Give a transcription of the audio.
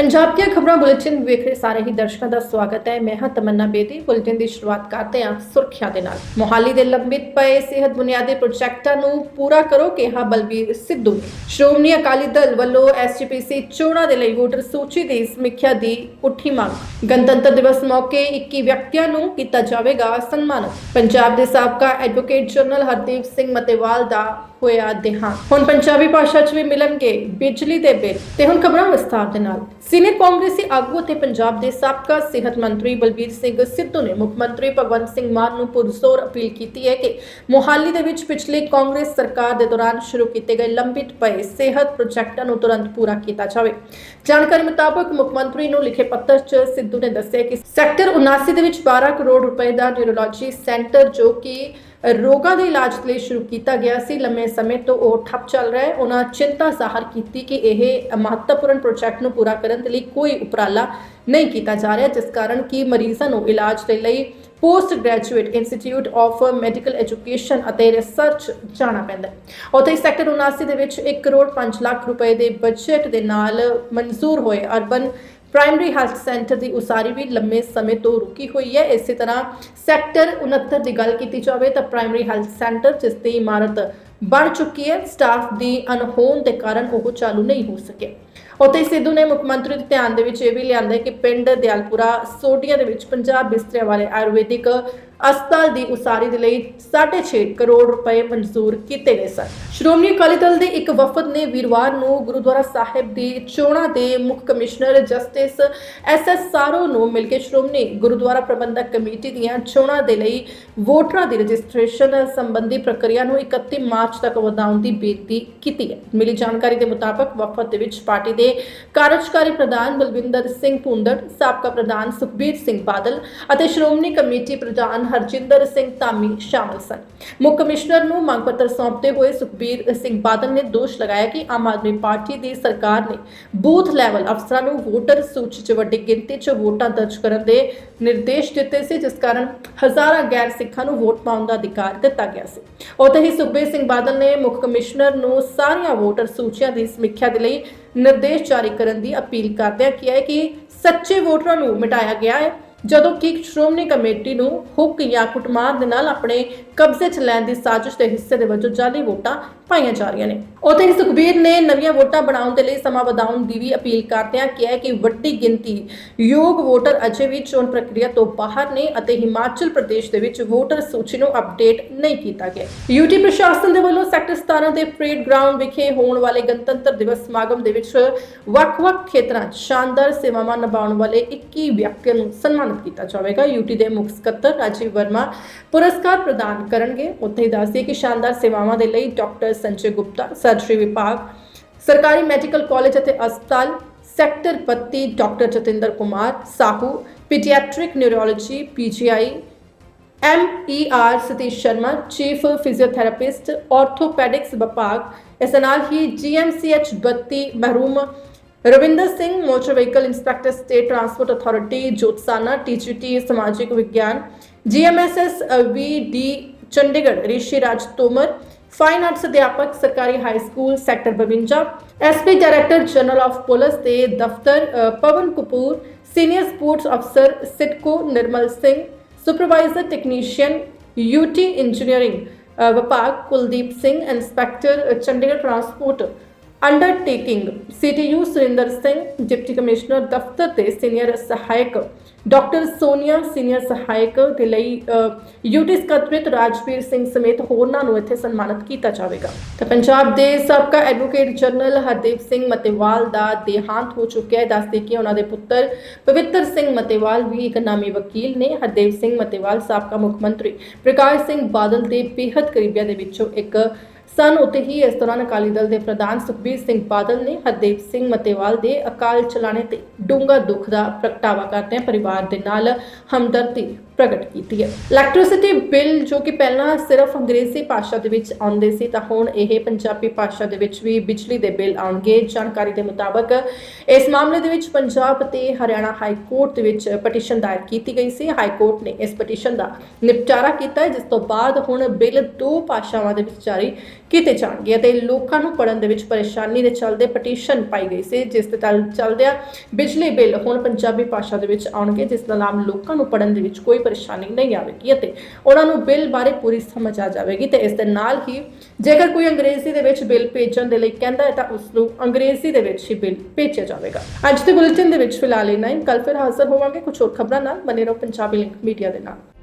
ਪੰਜਾਬ ਦੀਆਂ ਖਬਰਾਂ ਬੁਲੇਟਿਨ ਵੇਖ ਰਹੇ ਸਾਰੇ ਹੀ ਦਰਸ਼ਕਾਂ ਦਾ ਸਵਾਗਤ ਹੈ। ਮੈਂ ਹਾਂ ਤਮੰਨਾ ਬੇਦੀ, ਬੁਲੇਟਿਨ ਦੀ ਸ਼ੁਰੂਆਤ ਕਰਦੇ ਹਾਂ ਸੁਰੱਖਿਆ ਦੇ ਨਾਲ। ਮੋਹਾਲੀ ਦੇ ਲੰਬਿਤ ਪਏ ਸਿਹਤ ਬੁਨਿਆਦੀ ਪ੍ਰੋਜੈਕਟਾਂ ਨੂੰ ਪੂਰਾ ਕਰੋ ਕਿਹਾ ਬਲਬੀਰ ਸਿੱਧੂ ਸ਼੍ਰੋਮਣੀ ਅਕਾਲੀ ਦਲ ਵੱਲੋਂ ਐਸਜੀਪੀਸੀ ਚੋਣਾਂ ਦੇ ਲਈ ਵੋਟਰ ਸੂਚੀ ਦੀ ਸਮੀਖਿਆ ਦੀ ਉੱਠੀ ਮੰਗ। ਗਣਤੰਤਰ ਦਿਵਸ ਮੌਕੇ 21 ਵਿਅਕਤੀਆਂ ਨੂੰ ਕੀਤਾ ਜਾਵੇਗਾ ਸਨਮਾਨਿਤ। ਪੰਜਾਬ ਦੇ ਸਾਬਕਾ ਐਡਵੋਕੇਟ ਜਨਰਲ ਹਰਦੀਪ ਸਿੰਘ ਮਤੇਵਾਲ ਦਾ ਹੋਇਆ ਦੇਹਾਂਤ ਹੁਣ ਪੰਜਾਬੀ ਭਾਸ਼ਾ 'ਚ ਵੀ ਮਿਲਣਗੇ ਬਿਜਲੀ ਦੇ ਬਿੱਲ ਤੇ ਹੁਣ ਖਬਰਾਂ ਵਿਸਥਾਰ ਦੇ ਨਾਲ। ਸੀਨੀਅਰ ਕਾਂਗਰਸੀ ਆਗੂ ਤੇ ਪੰਜਾਬ ਦੇ ਸਾਬਕਾ ਸਿਹਤ ਮੰਤਰੀ ਬਲਬੀਰ ਸਿੰਘ ਸਿੱਧੂ ਨੇ ਮੁੱਖ ਮੰਤਰੀ ਭਗਵੰਤ ਸਿੰਘ ਮਾਨ ਨੂੰ ਪੁਰਜ਼ੋਰ ਅਪੀਲ ਕੀਤੀ ਹੈ ਕਿ ਮੋਹਾਲੀ ਦੇ ਵਿੱਚ ਪਿਛਲੇ ਕਾਂਗਰਸ ਸਰਕਾਰ ਦੇ ਦੌਰਾਨ ਸ਼ੁਰੂ ਕੀਤੇ ਗਏ ਲੰਬਿਤ ਪਏ ਸਿਹਤ ਪ੍ਰੋਜੈਕਟਾਂ ਨੂੰ ਤੁਰੰਤ ਪੂਰਾ ਕੀਤਾ ਜਾਵੇ। ਜਾਣਕਾਰੀ ਮੁਤਾਬਕ ਮੁੱਖ ਮੰਤਰੀ ਨੂੰ ਲਿਖੇ ਪੱਤਰ 'ਚ ਸਿੱਧੂ ਨੇ ਦੱਸਿਆ ਕਿ ਸੈਕਟਰ 79 ਦੇ ਵਿੱਚ 12 ਕਰੋੜ ਰੁਪਏ ਦਾ ਨਿਊਰੋਲੋਜੀ ਸੈਂਟਰ ਜੋ ਕਿ ਰੋਗਾਂ ਦੇ ਇਲਾਜ ਲਈ ਸ਼ੁਰੂ ਕੀਤਾ ਗਿਆ ਸੀ। ਲੰਮੇ ਸਮੇਂ ਤੋਂ ਉਹ ਠੱਪ ਚੱਲ ਰਿਹਾ ਹੈ। ਉਹਨਾਂ ਚਿੰਤਾ ਜ਼ਾਹਰ ਕੀਤੀ ਕਿ ਇਹ ਮਹੱਤਵਪੂਰਨ ਪ੍ਰੋਜੈਕਟ ਨੂੰ ਪੂਰਾ ਕਰਨ ਦੇ ਲਈ ਕੋਈ ਉਪਰਾਲਾ ਨਹੀਂ ਕੀਤਾ ਜਾ ਰਿਹਾ, ਜਿਸ ਕਾਰਨ ਕਿ ਮਰੀਜ਼ਾਂ ਨੂੰ ਇਲਾਜ ਦੇ ਲਈ post graduate institute of medical education ਅਤੇ ਰਿਸਰਚ ਜਾਣਾ ਪੈਂਦਾ ਹੈ। ਉੱਥੇ ਸੈਕਟਰ 79 ਦੇ ਵਿੱਚ 1 ਕਰੋੜ 5 ਲੱਖ ਰੁਪਏ ਦੇ ਬਜਟ ਦੇ ਨਾਲ ਮਨਜ਼ੂਰ ਹੋਏ ਅਰਬਨ ਪ੍ਰਾਇਮਰੀ ਹੈਲਥ ਸੈਂਟਰ ਦੀ ਉਸਾਰੀ ਵੀ ਲੰਮੇ ਸਮੇਂ ਤੋਂ ਰੁਕੀ ਹੋਈ ਹੈ। ਇਸੇ ਤਰ੍ਹਾਂ ਸੈਕਟਰ 69 ਦੀ ਗੱਲ ਕੀਤੀ ਜਾਵੇ ਤਾਂ ਪ੍ਰਾਇਮਰੀ ਹੈਲਥ ਸੈਂਟਰ, ਜਿਸ ਦੀ ਇਮਾਰਤ ਬਣ ਚੁੱਕੀ ਹੈ, ਸਟਾਫ ਦੀ ਅਨਹੋਂਦ ਦੇ ਕਾਰਨ ਉਹ ਚਾਲੂ ਨਹੀਂ ਹੋ ਸਕਿਆ ਉੱਥੇ ਸਿੱਧੂ ਨੇ ਮੁੱਖ ਮੰਤਰੀ ਦੇ ਧਿਆਨ ਦੇ ਵਿੱਚ ਇਹ ਵੀ ਲਿਆਂਦਾ ਕਿ ਪਿੰਡ ਦਿਆਲਪੁਰਾ, ਸੋਢੀਆਂ ਦੇ ਵਿੱਚ ਪੰਜਾਬ ਬਿਸਤਰੇ ਵਾਲੇ ਆਯੁਰਵੈਦਿਕ ਹਸਪਤਾਲ ਦੀ ਉਸਾਰੀ ਦੇ ਲਈ 6.5 ਕਰੋੜ ਰੁਪਏ ਮਨਜ਼ੂਰ ਕੀਤੇ ਗਏ ਸਨ। ਸ਼੍ਰੋਮਣੀ ਅਕਾਲੀ ਦਲ ਦੇ ਇੱਕ ਵਫਦ ਨੇ ਵੀਰਵਾਰ ਨੂੰ ਗੁਰਦੁਆਰਾ ਸਾਹਿਬ ਦੀ ਚੋਣਾਂ ਦੇ ਮੁੱਖ commissioner justice S S Saron ਨੂੰ ਮਿਲ ਕੇ ਸ਼੍ਰੋਮਣੀ ਗੁਰਦੁਆਰਾ ਪ੍ਰਬੰਧਕ ਕਮੇਟੀ ਦੀਆਂ ਚੋਣਾਂ ਦੇ ਲਈ ਵੋਟਰਾਂ ਦੀ ਰਜਿਸਟ੍ਰੇਸ਼ਨ ਸੰਬੰਧੀ ਪ੍ਰਕਿਰਿਆ ਨੂੰ 31 ਮਾਰਚ ਤੱਕ ਵਧਾਉਣ ਦੀ ਬੇਨਤੀ ਕੀਤੀ ਹੈ। ਮਿਲੀ ਜਾਣਕਾਰੀ ਦੇ ਮੁਤਾਬਕ ਵਫਦ ਦੇ ਵਿੱਚ ਪਾਰਟੀ ਦੇ ਕਾਰਜਕਾਰੀ ਪ੍ਰਧਾਨ ਬਲਵਿੰਦਰ ਸਿੰਘ ਭੁੰਦੜ, ਸਾਬਕਾ ਪ੍ਰਧਾਨ ਸੁਖਬੀਰ ਸਿੰਘ ਬਾਦਲ ਅਤੇ ਸ਼੍ਰੋਮਣੀ ਕਮੇਟੀ ਪ੍ਰਧਾਨ ਹਰਜਿੰਦਰ ਸਿੰਘ ਧਾਮੀ ਸ਼ਾਮਲ ਸਨ। ਮੁੱਖ ਕਮਿਸ਼ਨਰ ਨੂੰ ਮੰਗ ਪੱਤਰ ਸੌਂਪਦੇ ਹੋਏ ਸੁਖਬੀਰ ਸਿੰਘ ਬਾਦਲ ਨੇ ਦੋਸ਼ ਲਗਾਇਆ ਕਿ ਆਮ ਆਦਮੀ ਪਾਰਟੀ ਦੀ ਸਰਕਾਰ ਨੇ ਬੂਥ ਲੈਵਲ ਅਫਸਰਾਂ ਨੂੰ ਵੋਟਰ ਸੂਚੀ 'ਚ ਵੱਡੀ ਗਿਣਤੀ 'ਚ ਵੋਟਾਂ ਦਰਜ ਕਰਨ ਦੇ ਨਿਰਦੇਸ਼ ਦਿੱਤੇ ਸੀ, ਜਿਸ ਕਾਰਨ ਹਜ਼ਾਰਾਂ ਗੈਰ ਸਿੱਖਾਂ ਨੂੰ ਵੋਟ ਪਾਉਣ ਦਾ ਅਧਿਕਾਰ ਦਿੱਤਾ ਗਿਆ ਸੀ। ਉੱਥੇ ਹੀ ਸੁਖਬੀਰ ਸਿੰਘ ਬਾਦਲ ਨੇ ਮੁੱਖ ਕਮਿਸ਼ਨਰ ਨੂੰ ਸਾਰੀਆਂ ਵੋਟਰ ਸੂਚੀਆਂ ਦੀ ਸਮੀਖਿਆ ਦੇ ਲਈ ਨਿਰਦੇਸ਼ ਜਾਰੀ ਕਰਨ ਦੀ ਅਪੀਲ ਕਰਦਿਆਂ ਕਿਹਾ ਹੈ ਕਿ ਸੱਚੇ ਵੋਟਰਾਂ ਨੂੰ ਮਿਟਾਇਆ ਗਿਆ ਹੈ। ਜਦੋਂ ਕਿ ਸ਼੍ਰੋਮਣੀ ਕਮੇਟੀ ਨੂੰ ਹੁੱਕ ਜਾਂ ਕੁੱਟਮਾਰ ਦੇ ਨਾਲ ਆਪਣੇ ਕਬਜ਼ੇ 'ਚ ਲੈਣ ਦੀ ਸਾਜ਼ਿਸ਼ ਦੇ ਹਿੱਸੇ ਦੇ ਵਜੋਂ ਜਾਲੀ ਵੋਟਾਂ ਪਾਈਆਂ ਜਾ ਰਹੀਆਂ ਨੇ। ਉੱਥੇ ਹੀ ਸੁਖਬੀਰ ਨੇ ਨਵੀਆਂ ਵੋਟਾਂ ਬਣਾਉਣ ਦੇ ਲਈ ਸਮਾਂ ਵਧਾਉਣ ਦੀ ਵੀ ਅਪੀਲ ਕਰਦਿਆਂ ਕਿਹਾ ਕਿ ਵੱਡੀ ਗਿਣਤੀ ਯੋਗ ਵੋਟਰ ਅਜੇ ਵੀ ਚੋਣ ਪ੍ਰਕਿਰਿਆ ਤੋਂ ਬਾਹਰ ਨੇ ਅਤੇ ਹਿਮਾਚਲ ਪ੍ਰਦੇਸ਼ ਦੇ ਵਿੱਚ ਵੋਟਰ ਸੂਚੀ ਨੂੰ ਅਪਡੇਟ ਨਹੀਂ ਕੀਤਾ ਗਿਆ। ਯੂਟੀ ਪ੍ਰਸ਼ਾਸਨ ਦੇ ਵੱਲੋਂ ਸੈਕਟਰ 17 ਦੇ ਪਰੇਡ ਗਰਾਊਂਡ ਵਿਖੇ ਹੋਣ ਵਾਲੇ ਗਣਤੰਤਰ ਦਿਵਸ ਸਮਾਗਮ ਦੇ ਵਿੱਚ ਵੱਖ-ਵੱਖ ਖੇਤਰਾਂ 'ਚ ਸ਼ਾਨਦਾਰ ਸੇਵਾਵਾਂ ਨਿਭਾਉਣ ਵਾਲੇ 21 ਵਿਅਕਤੀਆਂ ਨੂੰ ਸਨਮਾਨਿਤ ਕੀਤਾ ਜਾਵੇਗਾ। ਯੂਟੀ ਦੇ ਮੁੱਖ ਸਕੱਤਰ ਰਾਜੀਵ ਵਰਮਾ ਪੁਰਸਕਾਰ ਪ੍ਰਦਾਨ ਕਰਨਗੇ। ਉੱਥੇ ਹੀ ਦੱਸਦੇ ਕਿ ਸ਼ਾਨਦਾਰ ਸੇਵਾਵਾਂ ਦੇ ਲਈ ਡਾਕਟਰ ਸੰਜੇ ਗੁਪਤਾ, ਸਰਜਰੀ ਵਿਭਾਗ, ਸਰਕਾਰੀ ਮੈਡੀਕਲ ਕਾਲਜ ਅਤੇ ਹਸਪਤਾਲ, sector 32 doctor Jatinder Kumar, Sahu paediatric neurology, PGI, MER Satish Sharma, chief physiotherapist, orthopaedics ਵਿਭਾਗ, ਇਸ ਨਾਲ ਹੀ GMCH 32 ਮਹਿਰੂਮ, Ravinder Singh, motor vehicle inspector, state transport authority, Jyotsana TGT ਸਮਾਜਿਕ ਵਿਗਿਆਨ, GMSS VD Chandigarh, Rishi Raj Tomar fine arts ਅਧਿਆਪਕ, ਸਰਕਾਰੀ high school sector 52 SP director general of police ਦੇ ਦਫ਼ਤਰ ਪਵਨ ਕਪੂਰ। ਸੀਨੀਅਰ ਸਪੋਰਟਸ ਅਫਸਰ CITCO Nirmal Singh supervisor technician UT engineering ਵਿਭਾਗ Kuldeep Singh. Inspector Chandigarh transport undertaking CTU Surinder Singh deputy commissioner ਦਫ਼ਤਰ ਦੇ senior ਸਹਾਇਕ doctor Sonia senior ਸਹਾਇਕ ਦੇ ਲਈ ਯੂਟੀ ਸਕੱਤਰੇਤ ਰਾਜਵੀਰ ਸਿੰਘ ਸਮੇਤ ਹੋਰਨਾਂ ਨੂੰ ਇੱਥੇ ਸਨਮਾਨਿਤ ਕੀਤਾ ਜਾਵੇਗਾ। ਤਾਂ ਪੰਜਾਬ ਦੇ ਸਾਬਕਾ ਐਡਵੋਕੇਟ ਜਨਰਲ ਹਰਦੀਪ ਸਿੰਘ ਮਤੇਵਾਲ ਦਾ ਦੇਹਾਂਤ ਹੋ ਚੁੱਕਿਆ ਹੈ। ਦੱਸਦੇ ਕਿ ਉਹਨਾਂ ਦੇ ਪੁੱਤਰ ਪਵਿੱਤਰ ਸਿੰਘ ਮਤੇਵਾਲ ਵੀ ਇੱਕ ਨਾਮੀ ਵਕੀਲ ਨੇ। ਹਰਦੀਪ ਸਿੰਘ ਮਤੇਵਾਲ ਸਾਬਕਾ ਮੁੱਖ ਮੰਤਰੀ ਪ੍ਰਕਾਸ਼ ਸਿੰਘ ਬਾਦਲ ਦੇ ਬੇਹੱਦ ਕਰੀਬੀਆਂ ਦੇ ਵਿੱਚੋਂ ਇੱਕ ਸਨ। ਉਤੇ ਹੀ ਇਸ ਦੌਰਾਨ ਅਕਾਲੀ ਦਲ ਦੇ ਪ੍ਰਧਾਨ ਸੁਖਬੀਰ ਸਿੰਘ ਬਾਦਲ ਨੇ ਹਰਦੇਵ ਸਿੰਘ ਮਤੇਵਾਲ ਦੇ ਅਕਾਲ ਚਲਾਣੇ ਤੇ ਡੂੰਘਾ ਦੁੱਖ ਦਾ ਪ੍ਰਗਟਾਵਾ ਕਰਦਿਆਂ ਪਰਿਵਾਰ ਦੇ ਨਾਲ ਹਮਦਰਦੀ ਪ੍ਰਗਟ ਕੀਤੀ ਹੈ। ਇਲੈਕਟ੍ਰਿਸਿਟੀ ਬਿੱਲ ਜੋ ਕਿ ਪਹਿਲਾਂ ਸਿਰਫ ਅੰਗਰੇਜ਼ੀ ਭਾਸ਼ਾ ਦੇ ਵਿੱਚ ਆਉਂਦੇ ਸੀ, ਤਾਂ ਹੁਣ ਇਹ ਪੰਜਾਬੀ ਭਾਸ਼ਾ ਦੇ ਵਿੱਚ ਵੀ ਬਿਜਲੀ ਦੇ ਬਿੱਲ ਆਉਣਗੇ। ਜਾਣਕਾਰੀ ਦੇ ਮੁਤਾਬਕ ਇਸ ਮਾਮਲੇ ਦੇ ਵਿੱਚ ਪੰਜਾਬ ਤੇ ਹਰਿਆਣਾ ਹਾਈ ਕੋਰਟ ਦੇ ਵਿੱਚ ਪਟੀਸ਼ਨ ਦਾਇਰ ਕੀਤੀ ਗਈ ਸੀ। ਹਾਈ ਕੋਰਟ ਨੇ ਇਸ ਪਟੀਸ਼ਨ ਦਾ ਨਿਪਟਾਰਾ ਕੀਤਾ ਜਿਸ ਤੋਂ ਬਾਅਦ ਹੁਣ ਬਿੱਲ ਦੋ ਭਾਸ਼ਾਵਾਂ ਦੇ ਵਿੱਚ ਜਾਰੀ ਕੀਤੇ ਜਾਣਗੇ ਅਤੇ ਲੋਕਾਂ ਨੂੰ ਪੜਨ ਦੇ ਵਿੱਚ ਪਰੇਸ਼ਾਨੀ ਦੇ ਚੱਲਦੇ ਪਟੀਸ਼ਨ ਪਾਈ ਗਈ ਸੀ, ਜਿਸ ਦੇ ਤਲ ਚੱਲਦਿਆਂ ਬਿਜਲੀ ਬਿੱਲ ਹੁਣ ਪੰਜਾਬੀ ਭਾਸ਼ਾ ਦੇ ਵਿੱਚ ਆਉਣਗੇ, ਜਿਸ ਦਾ ਨਾਮ ਲੋਕਾਂ ਨੂੰ ਪੜਨ ਦੇ ਵਿੱਚ ਕੋਈ ਪਰੇਸ਼ਾਨੀ ਨਹੀਂ ਆਵੇਗੀ ਅਤੇ ਉਹਨਾਂ ਨੂੰ ਬਿੱਲ ਬਾਰੇ ਪੂਰੀ ਸਮਝ ਆ ਜਾਵੇਗੀ ਤੇ ਇਸ ਦੇ ਨਾਲ ਹੀ ਜੇਕਰ ਕੋਈ ਅੰਗਰੇਜ਼ੀ ਦੇ ਵਿੱਚ ਬਿੱਲ ਭੇਜਣ ਦੇ ਲਈ ਕਹਿੰਦਾ ਹੈ ਤਾਂ ਉਸ ਨੂੰ ਅੰਗਰੇਜ਼ੀ ਦੇ ਵਿੱਚ ਹੀ ਬਿੱਲ ਭੇਜਿਆ ਜਾਵੇਗਾ। ਅੱਜ ਦੇ ਬੁਲੇਟਿਨ ਦੇ ਵਿੱਚ ਫਿਲਹਾਲ ਇੰਨਾ ਹੀ। ਕੱਲ ਫਿਰ ਹਾਜ਼ਰ ਹੋਵਾਂਗੇ। ਕੁਝ ਹੋਰ ਖਬਰਾਂ ਨਾਲ ਬਨੇ ਰਹੋ ਪੰਜਾਬੀ ਲਿੰਕ ਮੀਡੀਆ ਦੇ ਨਾਲ।